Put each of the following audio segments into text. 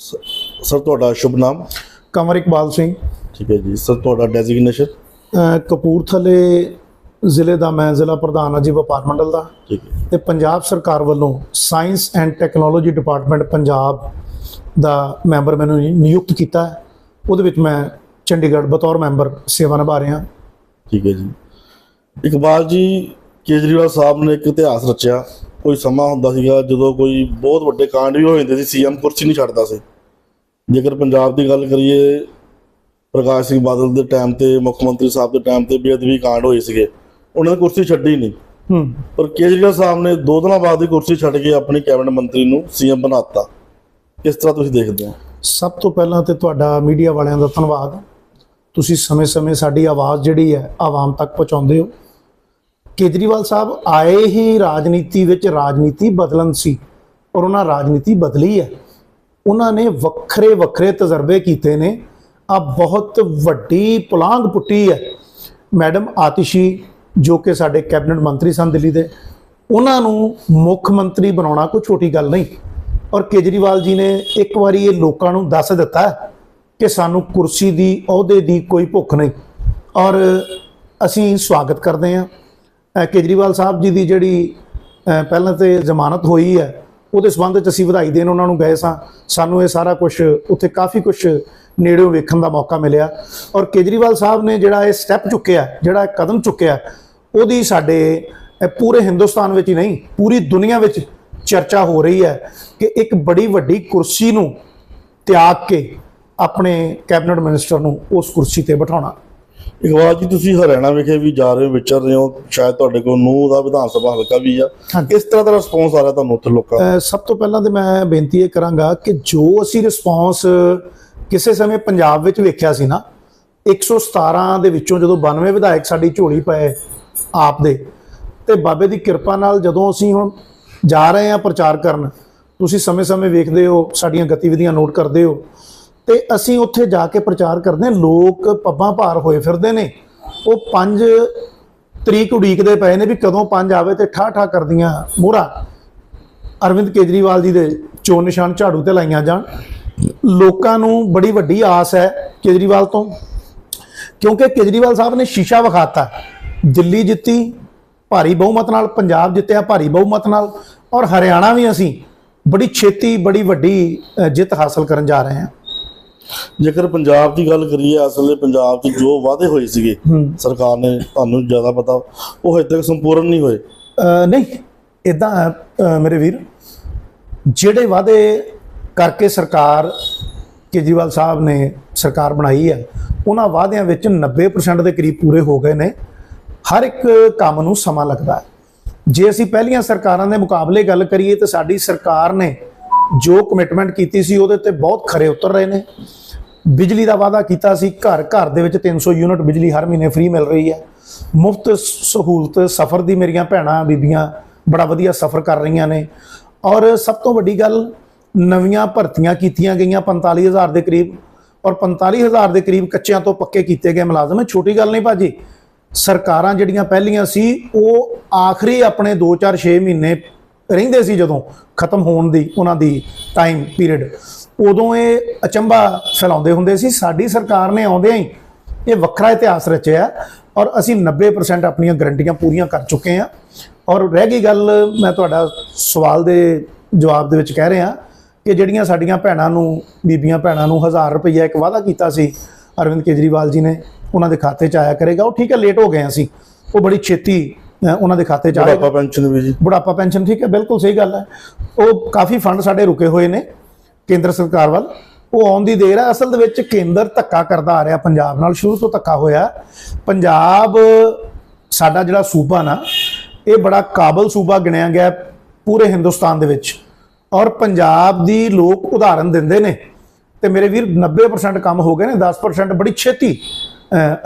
Sir ਤੁਹਾਡਾ ਸ਼ੁਭ ਨਾਮ? ਕੰਵਰ ਇਕਬਾਲ ਸਿੰਘ। ਠੀਕ ਹੈ ਜੀ। ਸਰ ਤੁਹਾਡਾ ਡੈਜ਼ਿਗਨੇਸ਼ਨ ਕਪੂਰਥਲੇ ਜ਼ਿਲ੍ਹੇ ਦਾ ਮੈਂ ਜ਼ਿਲ੍ਹਾ ਪ੍ਰਧਾਨ ਹਾਂ ਜੀ ਵਪਾਰ ਮੰਡਲ ਦਾ। ਠੀਕ ਹੈ। ਤੇ ਪੰਜਾਬ ਸਰਕਾਰ ਵੱਲੋਂ science and technology department Punjab the member ਮੈਨੂੰ ਨਿਯੁਕਤ ਕੀਤਾ ਹੈ। ਉਹਦੇ ਵਿੱਚ ਮੈਂ ਚੰਡੀਗੜ੍ਹ ਬਤੌਰ ਮੈਂਬਰ ਸੇਵਾ ਨਿਭਾ ਰਿਹਾ। ਠੀਕ ਹੈ ਜੀ। ਇਕਬਾਲ ਜੀ ਕੇਜਰੀਵਾਲ ਸਾਹਿਬ ਨੇ ਇੱਕ ਇਤਿਹਾਸ ਰਚਿਆ। ਕੋਈ ਸਮਾਂ ਹੁੰਦਾ ਸੀਗਾ ਜਦੋਂ ਕੋਈ ਬਹੁਤ ਵੱਡੇ ਕਾਂਡ ਵੀ ਹੋ ਜਾਂਦੇ ਸੀ ਸੀਐਮ ਕੁਰਸੀ ਨਹੀਂ ਛੱਡਦਾ ਸੀ। ਜੇਕਰ ਪੰਜਾਬ ਦੀ ਗੱਲ ਕਰੀਏ ਪ੍ਰਕਾਸ਼ ਸਿੰਘ ਬਾਦਲ ਦੇ ਟਾਈਮ ਤੇ ਮੁੱਖ ਮੰਤਰੀ ਸਾਹਿਬ ਦੇ ਟਾਈਮ ਤੇ ਬੇਅਦਬੀ ਕਾਂਡ ਹੋਏ ਸੀਗੇ। ਉਹਨਾਂ ਨੇ ਕੁਰਸੀ ਛੱਡੀ ਨਹੀਂ ਹੂੰ। ਪਰ ਕੇਜਰੀਵਾਲ ਸਾਹਿਬ ਨੇ ਦੋ ਦਿਨਾਂ ਬਾਅਦ ਹੀ ਕੁਰਸੀ ਛੱਡ ਕੇ ਆਪਣੀ ਕੈਬਨਿਟ ਮੰਤਰੀ ਨੂੰ ਸੀਐਮ ਬਣਾਤਾ। ਕਿਸ ਤਰ੍ਹਾਂ ਤੁਸੀਂ ਦੇਖਦੇ ਹੋ? ਸਭ ਤੋਂ ਪਹਿਲਾਂ ਤੇ ਤੁਹਾਡਾ ਮੀਡੀਆ ਵਾਲਿਆਂ ਦਾ ਧੰਨਵਾਦ। ਤੁਸੀਂ ਸਮੇਂ-ਸਮੇਂ ਸਾਡੀ ਆਵਾਜ਼ ਜਿਹੜੀ ਹੈ ਆਵਾਮ ਤੱਕ ਪਹੁੰਚਾਉਂਦੇ ਹੋ। ਕੇਜਰੀਵਾਲ ਸਾਹਿਬ ਆਏ ਹੀ ਰਾਜਨੀਤੀ ਵਿੱਚ ਰਾਜਨੀਤੀ ਬਦਲਣ ਸੀ ਔਰ ਉਹਨਾਂ ਰਾਜਨੀਤੀ ਬਦਲੀ ਹੈ। ਉਹਨਾਂ ਨੇ ਵੱਖਰੇ ਵੱਖਰੇ ਤਜਰਬੇ ਕੀਤੇ ਨੇ। ਆ ਬਹੁਤ ਵੱਡੀ ਪੁਲਾਂਘ ਪੁੱਟੀ ਹੈ। ਮੈਡਮ ਆਤਿਸ਼ੀ, ਜੋ ਕਿ ਸਾਡੇ ਕੈਬਨਿਟ ਮੰਤਰੀ ਸਨ ਦਿੱਲੀ ਦੇ, ਉਹਨਾਂ ਨੂੰ ਮੁੱਖ ਮੰਤਰੀ ਬਣਾਉਣਾ ਕੋਈ ਛੋਟੀ ਗੱਲ ਨਹੀਂ। ਔਰ ਕੇਜਰੀਵਾਲ ਜੀ ਨੇ ਇੱਕ ਵਾਰੀ ਇਹ ਲੋਕਾਂ ਨੂੰ ਦੱਸ ਦਿੱਤਾ ਕਿ ਸਾਨੂੰ ਕੁਰਸੀ ਦੀ, ਅਹੁਦੇ ਦੀ ਕੋਈ ਭੁੱਖ ਨਹੀਂ। ਔਰ ਅਸੀਂ ਸਵਾਗਤ ਕਰਦੇ ਹਾਂ। ਕੇਜਰੀਵਾਲ ਸਾਹਿਬ ਜੀ ਦੀ ਜਿਹੜੀ ਪਹਿਲਾਂ ਤੇ ਜ਼ਮਾਨਤ ਹੋਈ ਹੈ ਉਹਦੇ ਸੰਬੰਧ ਵਿੱਚ ਅਸੀਂ ਵਧਾਈ ਦੇਣ ਉਹਨਾਂ ਨੂੰ ਗਏ ਸਾਂ। ਸਾਨੂੰ ਇਹ ਸਾਰਾ ਕੁਝ ਉੱਥੇ ਕਾਫੀ ਕੁਝ ਨੇੜਿਓਂ ਵੇਖਣ ਦਾ ਮੌਕਾ ਮਿਲਿਆ। ਔਰ ਕੇਜਰੀਵਾਲ ਸਾਹਿਬ ਨੇ ਜਿਹੜਾ ਇਹ ਸਟੈਪ ਚੁੱਕਿਆ, ਜਿਹੜਾ ਇਹ ਕਦਮ ਚੁੱਕਿਆ, ਉਹਦੀ ਸਾਡੇ ਪੂਰੇ ਹਿੰਦੁਸਤਾਨ ਵਿੱਚ ਹੀ ਨਹੀਂ, ਪੂਰੀ ਦੁਨੀਆ ਵਿੱਚ ਚਰਚਾ ਹੋ ਰਹੀ ਹੈ ਕਿ ਇੱਕ ਬੜੀ ਵੱਡੀ ਕੁਰਸੀ ਨੂੰ ਤਿਆਗ ਕੇ ਆਪਣੇ ਕੈਬਨਿਟ ਮਿਨਿਸਟਰ ਨੂੰ ਉਸ ਕੁਰਸੀ ਤੇ ਬਿਠਾਉਣਾ। ਇਕਬਾਲ ਜੀ ਤੁਸੀਂ ਹਰਿਆਣਾ ਵਿਖੇ ਵੀ ਜਾ ਰਹੇ ਹੋ ਵਿਚਰ ਰਹੇ ਹੋ ਸ਼ਾਇਦ ਤੁਹਾਡੇ ਕੋਲ ਨੂੰਹ ਦਾ ਵਿਧਾਨ ਸਭਾ ਹਲਕਾ ਵੀ ਆ। ਕਿਸ ਤਰ੍ਹਾਂ ਦਾ ਰਿਸਪੌਂਸ ਆ ਰਿਹਾ ਤੁਹਾਨੂੰ ਉੱਥੇ ਲੋਕਾਂ ਦਾ ਸਭ ਤੋਂ ਪਹਿਲਾਂ ਤੇ ਮੈਂ ਬੇਨਤੀ ਇਹ ਕਰਾਂਗਾ ਕਿ ਜੋ ਅਸੀਂ ਰਿਸਪੌਂਸ ਕਿਸੇ ਸਮੇਂ ਪੰਜਾਬ ਵਿੱਚ ਵੇਖਿਆ ਸੀ ਨਾ 117 ਦੇ ਵਿੱਚੋਂ ਜਦੋਂ 92 ਵਿਧਾਇਕ ਸਾਡੀ ਝੋਲੀ ਪਏ ਆਪ ਦੇ ਤੇ ਬਾਬੇ ਦੀ ਕਿਰਪਾ ਨਾਲ ਜਦੋਂ ਅਸੀਂ ਹੁਣ ਜਾ ਰਹੇ ਹਾਂ ਪ੍ਰਚਾਰ ਕਰਨ ਤੁਸੀਂ ਸਮੇਂ-ਸਮੇਂ ਵੇਖਦੇ ਹੋ ਸਾਡੀਆਂ ਗਤੀਵਿਧੀਆਂ ਨੋਟ ਕਰਦੇ ਹੋ ਤੇ ਅਸੀਂ ਉੱਥੇ ਜਾ ਕੇ ਪ੍ਰਚਾਰ ਕਰਦੇ ਹਾਂ। ਲੋਕ ਪੱਬਾਂ ਭਾਰ ਹੋਏ ਫਿਰਦੇ ਨੇ। ਉਹ ਪੰਜ ਤਰੀਕ ਉਡੀਕਦੇ ਪਏ ਨੇ ਵੀ ਕਦੋਂ ਪੰਜ ਆਵੇ ਤੇ ਠਾ ਠਾ ਕਰਦੀਆਂ ਮੋਹਰਾਂ। ਅਰਵਿੰਦ ਕੇਜਰੀਵਾਲ ਜੀ ਦੇ ਚੋਣ ਨਿਸ਼ਾਨ ਝਾੜੂ ਤੇ ਲਾਈਆਂ ਜਾਣ। ਲੋਕਾਂ ਨੂੰ ਬੜੀ ਵੱਡੀ ਆਸ ਹੈ ਕੇਜਰੀਵਾਲ ਤੋਂ। ਕਿਉਂਕਿ ਕੇਜਰੀਵਾਲ ਸਾਹਿਬ ਨੇ ਸ਼ੀਸ਼ਾ ਵਿਖਾਤਾ। ਦਿੱਲੀ ਜਿੱਤੀ, ਭਾਰੀ ਬਹੁਮਤ ਨਾਲ, ਪੰਜਾਬ ਜਿੱਤਿਆ, ਭਾਰੀ ਬਹੁਮਤ ਨਾਲ। ਔਰ ਹਰਿਆਣਾ ਵੀ ਅਸੀਂ ਬੜੀ ਛੇਤੀ, ਬੜੀ ਵੱਡੀ ਜਿੱਤ ਹਾਸਲ ਕਰਨ ਜਾ ਰਹੇ ਹਾਂ। ਜੇਕਰ ਪੰਜਾਬ ਦੀ ਗੱਲ ਕਰੀਏ ਅਸਲੇ ਪੰਜਾਬ 'ਚ ਜੋ ਵਾਅਦੇ ਹੋਏ ਸੀਗੇ ਸਰਕਾਰ ਨੇ ਤੁਹਾਨੂੰ ਜ਼ਿਆਦਾ ਪਤਾ ਉਹ ਹਜੇ ਤੱਕ ਸੰਪੂਰਨ ਨਹੀਂ ਹੋਏ। ਨਹੀਂ ਇਦਾਂ ਮੇਰੇ ਵੀਰ ਜਿਹੜੇ ਵਾਅਦੇ ਕਰਕੇ ਸਰਕਾਰ ਕੇਜਰੀਵਾਲ ਸਾਹਿਬ ਨੇ ਸਰਕਾਰ ਬਣਾਈ ਹੈ ਉਹਨਾਂ ਵਾਅਦਿਆਂ ਵਿੱਚ 90% ਦੇ ਕਰੀਬ ਪੂਰੇ ਹੋ ਗਏ ਨੇ। ਹਰ ਇੱਕ ਕੰਮ ਨੂੰ ਸਮਾਂ ਲੱਗਦਾ ਹੈ। ਜੇ ਅਸੀਂ ਪਹਿਲੀਆਂ ਸਰਕਾਰਾਂ ਦੇ ਮੁਕਾਬਲੇ ਗੱਲ ਕਰੀਏ ਤਾਂ ਸਾਡੀ ਸਰਕਾਰ ਨੇ ਜੋ ਕਮਿਟਮੈਂਟ ਕੀਤੀ ਸੀ, ਉਹਦੇ ਤੇ ਬਹੁਤ ਖਰੇ ਉਤਰ ਰਹੇ ਨੇ। ਬਿਜਲੀ ਦਾ ਵਾਅਦਾ ਕੀਤਾ ਸੀ, ਘਰ ਘਰ ਦੇ ਵਿੱਚ 300 ਯੂਨਿਟ ਬਿਜਲੀ ਹਰ ਮਹੀਨੇ ਫ੍ਰੀ ਮਿਲ ਰਹੀ ਹੈ। ਮੁਫਤ ਸਹੂਲਤ ਸਫ਼ਰ ਦੀ ਮੇਰੀਆਂ ਭੈਣਾਂ, ਬੀਬੀਆਂ ਬੜਾ ਵਧੀਆ ਸਫ਼ਰ ਕਰ ਰਹੀਆਂ ਨੇ। ਔਰ ਸਭ ਤੋਂ ਵੱਡੀ ਗੱਲ, ਨਵੀਆਂ ਭਰਤੀਆਂ ਕੀਤੀਆਂ ਗਈਆਂ 45000 ਦੇ ਕਰੀਬ ਔਰ 45000 ਦੇ ਕਰੀਬ ਕੱਚਿਆਂ ਤੋਂ ਪੱਕੇ ਕੀਤੇ ਗਏ ਮੁਲਾਜ਼ਮ। ਛੋਟੀ ਗੱਲ ਨਹੀਂ ਭਾਜੀ, ਸਰਕਾਰਾਂ ਜਿਹੜੀਆਂ ਪਹਿਲੀਆਂ ਸੀ, ਉਹ ਆਖਰੀ ਆਪਣੇ 2-4 6 ਮਹੀਨੇ ਰਹਿੰਦੇ ਸੀ ਜਦੋਂ ਖਤਮ ਹੋਣ ਦੀ, ਉਹਨਾਂ ਦੀ ਟਾਈਮ ਪੀਰੀਅਡ ਉਦੋਂ ਇਹ ਅਚੰਭਾ ਫੈਲਾਉਂਦੇ ਹੁੰਦੇ ਸੀ। ਸਾਡੀ ਸਰਕਾਰ ਨੇ ਆਉਂਦਿਆਂ ਹੀ ਇਹ ਵੱਖਰਾ ਇਤਿਹਾਸ ਰਚਿਆ ਔਰ ਅਸੀਂ 90% ਆਪਣੀਆਂ ਗਰੰਟੀਆਂ ਪੂਰੀਆਂ ਕਰ ਚੁੱਕੇ ਹਾਂ। ਔਰ ਰਹਿ ਗਈ ਗੱਲ, ਮੈਂ ਤੁਹਾਡਾ ਸਵਾਲ ਦੇ ਜਵਾਬ ਦੇ ਵਿੱਚ ਕਹਿ ਰਿਹਾ ਕਿ ਜਿਹੜੀਆਂ ਸਾਡੀਆਂ ਭੈਣਾਂ ਨੂੰ, ਬੀਬੀਆਂ ਭੈਣਾਂ ਨੂੰ 1000 ਰੁਪਈਆ ਇੱਕ ਵਾਅਦਾ ਕੀਤਾ ਸੀ, ਅਰਵਿੰਦ ਕੇਜਰੀਵਾਲ ਜੀ ਨੇ, ਉਹਨਾਂ ਦੇ ਖਾਤੇ 'ਚ ਆਇਆ ਕਰੇਗਾ। ਉਹ ਠੀਕ ਹੈ ਲੇਟ ਹੋ ਗਏ ਅਸੀਂ। ਉਹ ਬੜੀ ਛੇਤੀ ਉਹਨਾਂ ਦੇ ਖਾਤੇ 'ਚ ਆਏਗਾ ਬੁਢਾਪਾ ਪੈਨਸ਼ਨ ਵੀ ਜੀ। ਬੁਢਾਪਾ ਪੈਨਸ਼ਨ ਠੀਕ ਹੈ ਬਿਲਕੁਲ ਸਹੀ ਗੱਲ ਹੈ। ਉਹ ਕਾਫੀ ਫੰਡ ਸਾਡੇ ਰੁਕੇ ਹੋਏ ਨੇ ਕੇਂਦਰ ਸਰਕਾਰ ਵੱਲ। ਉਹ ਆਉਣ ਦੀ ਦੇਰ ਹੈ। ਅਸਲ ਦੇ ਵਿੱਚ ਕੇਂਦਰ ਧੱਕਾ ਕਰਦਾ ਆ ਰਿਹਾ ਪੰਜਾਬ ਨਾਲ ਸ਼ੁਰੂ ਤੋਂ ਧੱਕਾ ਹੋਇਆ। ਪੰਜਾਬ ਸਾਡਾ ਜਿਹੜਾ ਸੂਬਾ ਨਾ ਇਹ ਬੜਾ ਕਾਬਲ ਸੂਬਾ ਗਿਣਿਆ ਗਿਆ ਪੂਰੇ ਹਿੰਦੁਸਤਾਨ ਦੇ ਵਿੱਚ। ਔਰ ਪੰਜਾਬ ਦੀ ਲੋਕ ਉਦਾਹਰਨ ਦਿੰਦੇ ਨੇ। ਤੇ ਮੇਰੇ ਵੀਰ 90% ਕੰਮ ਹੋ ਗਏ ਨੇ 10% ਬੜੀ ਛੇਤੀ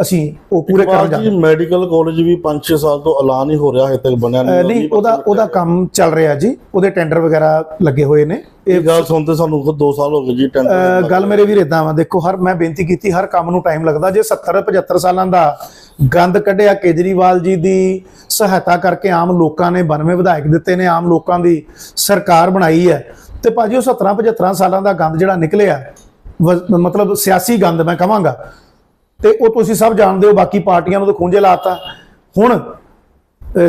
ਅਸੀਂ ਉਹ ਪੂਰੇ ਕਰਨ ਜਾ ਜੀ ਮੈਡੀਕਲ ਕਾਲਜ ਵੀ 5-6 ਸਾਲ ਤੋਂ ਐਲਾਨ ਹੀ ਹੋ ਰਿਹਾ ਹਜੇ ਤੱਕ ਬਣਿਆ ਅਹ ਨਹੀਂ ਉਹਦਾ ਉਹਦਾ ਕੰਮ ਚੱਲ ਰਿਹਾ ਜੀ। ਉਹਦੇ ਟੈਂਡਰ ਵਗੈਰਾ ਲੱਗੇ ਹੋਏ ਨੇ। ਇਹ ਗੱਲ ਸੁਣਦੇ ਸਾਨੂੰ ਖੁਦ 2 ਸਾਲ ਹੋ ਗਏ ਜੀ ਟੈਂਡਰ ਗੱਲ ਮੇਰੇ ਵੀਰ ਇਦਾਂ ਵਾ ਦੇਖੋ ਹਰ ਮੈਂ ਬੇਨਤੀ ਕੀਤੀ ਹਰ ਕੰਮ ਨੂੰ ਟਾਈਮ ਲੱਗਦਾ। ਜੇ 70 75 ਸਾਲਾਂ ਦਾ ਗੰਦ ਕੱਢਿਆ ਕੇਜਰੀਵਾਲ ਜੀ ਦੀ ਸਹਾਇਤਾ ਕਰਕੇ ਆਮ ਲੋਕਾਂ ਨੇ 92 ਵਿਧਾਇਕ ਦਿੱਤੇ ਨੇ ਆਮ ਲੋਕਾਂ ਦੀ ਸਰਕਾਰ ਬਣਾਈ ਹੈ ਤੇ ਭਾਜੀ ਉਹ 17 75 ਸਾਲਾਂ ਦਾ ਗੰਦ ਜਿਹੜਾ ਨਿਕਲਿਆ ਵ- ਮਤਲਬ ਸਿਆਸੀ ਗੰਦ ਮੈਂ ਕਹਾਂਗਾ ਤੇ ਉਹ ਤੁਸੀਂ ਸਭ ਜਾਣਦੇ ਹੋ ਬਾਕੀ ਪਾਰਟੀਆਂ ਨੂੰ ਤਾਂ ਖੂੰਜੇ ਲਾਤਾ। ਹੁਣ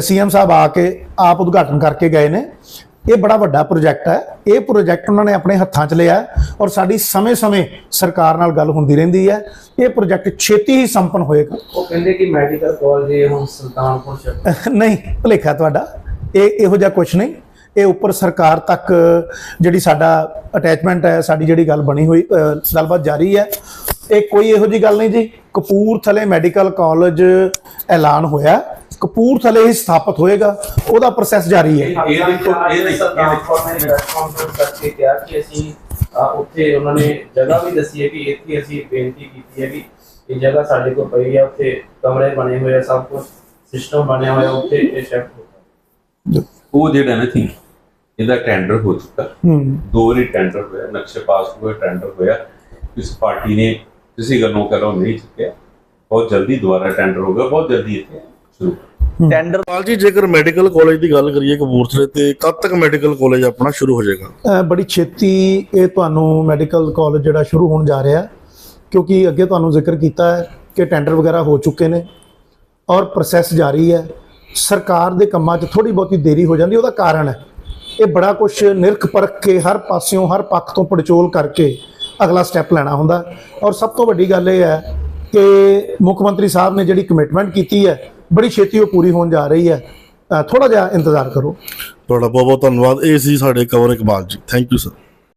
ਸੀਐਮ ਸਾਹਿਬ ਆ ਕੇ ਆਪ ਉਦਘਾਟਨ ਕਰਕੇ ਗਏ ਨੇ। ਇਹ ਬੜਾ ਵੱਡਾ ਪ੍ਰੋਜੈਕਟ ਹੈ। ਇਹ ਪ੍ਰੋਜੈਕਟ ਉਹਨਾਂ ਨੇ ਆਪਣੇ ਹੱਥਾਂ 'ਚ ਲਿਆ ਔਰ ਸਾਡੀ ਸਮੇਂ-ਸਮੇਂ ਸਰਕਾਰ ਨਾਲ ਗੱਲ ਹੁੰਦੀ ਰਹਿੰਦੀ ਹੈ। ਇਹ ਪ੍ਰੋਜੈਕਟ ਛੇਤੀ ਹੀ ਸੰਪੰਨ ਹੋਏਗਾ। ਉਹ ਕਹਿੰਦੇ ਕਿ ਮੈਡੀਕਲ ਕਾਲਜ ਇਹ ਹੁਣ ਸੁਲਤਾਨਪੁਰ ਸ਼ਹਿਰ ਨਹੀਂ ਭੁਲੇਖਾ ਤੁਹਾਡਾ। ਇਹ ਇਹੋ ਜਿਹਾ ਕੁਝ ਨਹੀਂ। ਇਹ ਉੱਪਰ ਸਰਕਾਰ ਤੱਕ ਜਿਹੜੀ ਸਾਡਾ ਅਟੈਚਮੈਂਟ ਹੈ ਸਾਡੀ ਜਿਹੜੀ ਗੱਲ ਬਣੀ ਹੋਈ ਗੱਲਬਾਤ ਜਾਰੀ ਹੈ। ਇਹ ਕੋਈ ਇਹੋ ਜੀ ਗੱਲ ਨਹੀਂ ਜੀ। ਕਪੂਰਥਲੇ ਮੈਡੀਕਲ ਕਾਲਜ ਐਲਾਨ ਹੋਇਆ। ਕਪੂਰਥਲੇ ਹੀ ਸਥਾਪਿਤ ਹੋਏਗਾ। ਉਹਦਾ ਪ੍ਰੋਸੈਸ ਜਾਰੀ ਹੈ। ਇਹ ਦੇਖੋ, ਇਹ ਦੇਖੋ, ਪ੍ਰੈਸ ਕਾਨਫਰੰਸ ਕਰਕੇ ਕਿਹਾ ਕਿ ਅਸੀਂ ਉੱਥੇ ਉਹਨਾਂ ਨੇ ਜਗ੍ਹਾ ਵੀ ਦੱਸੀ ਹੈ ਕਿ ਇੱਥੇ ਅਸੀਂ ਬੇਨਤੀ ਕੀਤੀ ਹੈ ਕਿ ਇਹ ਜਗ੍ਹਾ ਸਾਡੇ ਕੋਲ ਪਈ ਹੈ। ਉੱਥੇ ਕਮਰੇ ਬਣੇ ਹੋਏ ਆ ਸਭ ਕੁਝ ਸਿਸਟਮ ਬਣਿਆ ਹੋਇਆ ਉੱਥੇ ਇਹ ਸ਼ਿਫਟ ਹੋਊਗਾ ਉਹ ਜਿਹੜਾ ਨਾ ਥੀ ਇਹਦਾ ਟੈਂਡਰ ਹੋ ਚੁੱਕਾ। ਹੂੰ। ਦੋ ਵਾਰੀ ਟੈਂਡਰ ਹੋਇਆ ਨਕਸ਼ੇ ਪਾਸ ਹੋਏ ਟੈਂਡਰ ਹੋਇਆ। ਇਸ ਪਾਰਟੀ ਨੇ ਕਿਸੇ ਗੱਲੋਂ ਕਰੋ ਨਹੀਂ ਚੁੱਕਿਆ ਬਹੁਤ ਜਲਦੀ ਦੁਬਾਰਾ ਟੈਂਡਰ ਹੋਗਾ ਬਹੁਤ ਜਲਦੀ ਇੱਥੇ ਸ਼ੁਰੂ ਪਾਲ ਜੀ ਜੇਕਰ ਮੈਡੀਕਲ ਕਾਲਜ ਦੀ ਗੱਲ ਕਰੀਏ ਕਪੂਰਥਲੇ ਤੇ ਕਦ ਤੱਕ ਮੈਡੀਕਲ ਕਾਲਜ ਆਪਣਾ ਸ਼ੁਰੂ ਹੋ ਜਾਏਗਾ? ਬੜੀ ਛੇਤੀ ਇਹ ਤੁਹਾਨੂੰ ਮੈਡੀਕਲ ਕਾਲਜ ਜਿਹੜਾ ਸ਼ੁਰੂ ਹੋਣ ਜਾ ਰਿਹਾ ਕਿਉਂਕਿ ਅੱਗੇ ਤੁਹਾਨੂੰ ਜ਼ਿਕਰ ਕੀਤਾ ਹੈ ਕਿ ਟੈਂਡਰ ਵਗੈਰਾ ਹੋ ਚੁੱਕੇ ਨੇ ਔਰ ਪ੍ਰੋਸੈਸ ਜਾਰੀ ਹੈ। ਸਰਕਾਰ ਦੇ ਕੰਮਾਂ 'ਚ ਥੋੜੀ ਬਹੁਤੀ ਦੇਰੀ ਹੋ ਜਾਂਦੀ ਉਹਦਾ ਕਾਰਨ ਹੈ। ਇਹ ਬੜਾ ਕੁਝ ਨਿਰਖ ਪਰਖ ਕੇ ਹਰ ਪਾਸਿਓਂ ਹਰ ਪੱਖ ਤੋਂ ਪੜਚੋਲ ਕਰਕੇ ਅਗਲਾ ਸਟੈਪ ਲੈਣਾ ਹੁੰਦਾ। ਔਰ ਸਭ ਤੋਂ ਵੱਡੀ ਗੱਲ ਇਹ ਹੈ ਕਿ ਮੁੱਖ ਮੰਤਰੀ ਸਾਹਿਬ ਨੇ ਜਿਹੜੀ ਕਮਿਟਮੈਂਟ ਕੀਤੀ ਹੈ, ਬੜੀ ਛੇਤੀ ਉਹ ਪੂਰੀ ਹੋਣ ਜਾ ਰਹੀ ਹੈ। ਥੋੜਾ ਜਿਹਾ ਇੰਤਜ਼ਾਰ ਕਰੋ। ਤੁਹਾਡਾ ਬਹੁਤ ਬਹੁਤ ਧੰਨਵਾਦ। ਇਹ ਸੀ ਸਾਡੇ ਕਵਰ ਇਕਬਾਲ ਜੀ। Thank you sir